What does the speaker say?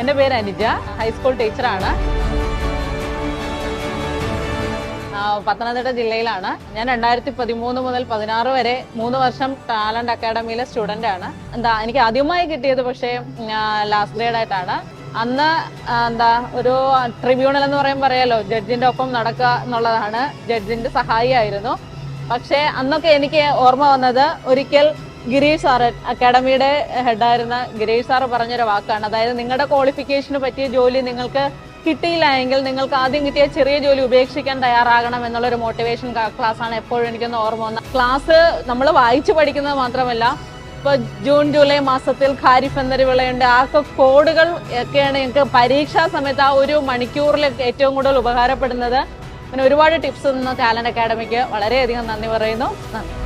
എന്റെ പേര് അനുജ. ഹൈസ്കൂൾ ടീച്ചറാണ് പത്തനംതിട്ട ജില്ലയിലാണ്. ഞാൻ രണ്ടായിരത്തി പതിമൂന്ന് മുതൽ പതിനാറ് വരെ മൂന്ന് വർഷം ടാലന്റ് അക്കാഡമിയിലെ സ്റ്റുഡന്റ് ആണ്. എന്താ എനിക്ക് ആദ്യമായി കിട്ടിയത് പക്ഷേ ലാസ്റ്റ് ഗ്രേഡ് ആയിട്ടാണ്. അന്ന് എന്താ ഒരു ട്രിബ്യൂണൽ എന്ന് പറയുമ്പോൾ പറയാലോ ജഡ്ജിന്റെ ഒപ്പം നടക്കുക എന്നുള്ളതാണ്. ജഡ്ജിന്റെ സഹായിയായിരുന്നു. പക്ഷേ അന്നൊക്കെ എനിക്ക് ഓർമ്മ വന്നത് ഒരിക്കൽ ഗിരീഷ് സാറ് അക്കാഡമിയുടെ ഹെഡായിരുന്ന ഗിരീഷ് സാറ് പറഞ്ഞൊരു വാക്കാണ്. അതായത് നിങ്ങളുടെ ക്വാളിഫിക്കേഷന് പറ്റിയ ജോലി നിങ്ങൾക്ക് കിട്ടിയില്ല എങ്കിൽ നിങ്ങൾക്ക് ആദ്യം കിട്ടിയ ചെറിയ ജോലി ഉപേക്ഷിക്കാൻ തയ്യാറാകണം എന്നുള്ളൊരു മോട്ടിവേഷൻ ക്ലാസ് ആണ് എപ്പോഴും എനിക്കൊന്ന് ഓർമ്മ വന്ന. ക്ലാസ് നമ്മൾ വായിച്ചു പഠിക്കുന്നത് മാത്രമല്ല ഇപ്പൊ ജൂൺ ജൂലൈ മാസത്തിൽ ഖാരിഫ് എന്നൊരു വിളയുണ്ട്. ആ കോഡുകൾ ഒക്കെയാണ് ഞങ്ങൾക്ക് പരീക്ഷാ സമയത്ത് ആ ഒരു മണിക്കൂറിൽ ഏറ്റവും കൂടുതൽ ഉപകാരപ്പെടുന്നത്. പിന്നെ ഒരുപാട് ടിപ്സ് തന്ന ടാലന്റ് അക്കാഡമിക്ക് വളരെയധികം നന്ദി പറയുന്നു. നന്ദി.